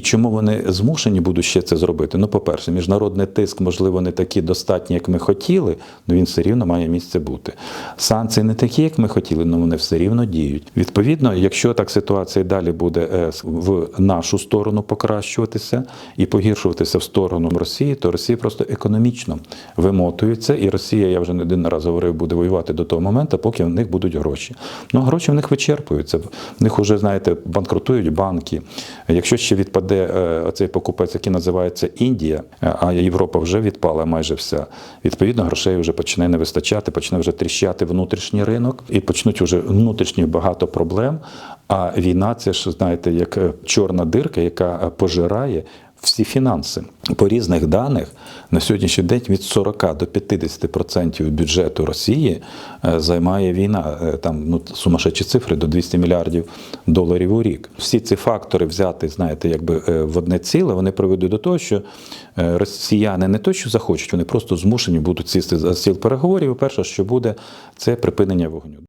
І чому вони змушені будуть ще це зробити? Ну, по-перше, міжнародний тиск, можливо, не такий достатній, як ми хотіли, але він все рівно має місце бути. Санкції не такі, як ми хотіли, але вони все рівно діють. Відповідно, якщо так ситуація далі буде е, в нашу сторону покращуватися і погіршуватися в сторону Росії, то Росія просто економічно вимотується, і Росія, я вже не один раз говорив, буде воювати до того моменту, поки в них будуть гроші. Ну, гроші в них вичерпуються. В них вже, знаєте, банкрутують банки. Якщо ще відпаде е, оцей покупець, який називається Індія, е, а Європа вже відпала майже вся. Відповідно, грошей вже почне не вистачати, почне вже тріщати внутрішній ринок і почнуть вже внутрішні багато проблем. А війна це ж знаєте, як е, чорна дирка, яка е, пожирає. Всі фінанси по різних даних на сьогоднішній день від 40 до 50% бюджету Росії е, займає війна. Там ну сумасшедші цифри до 200 мільярдів доларів у рік. Всі ці фактори взяти, знаєте, якби в одне ціле, вони приведуть до того, що росіяни не то, що захочуть, вони просто змушені будуть сісти за стіл переговорів. І перше, що буде, це припинення вогню.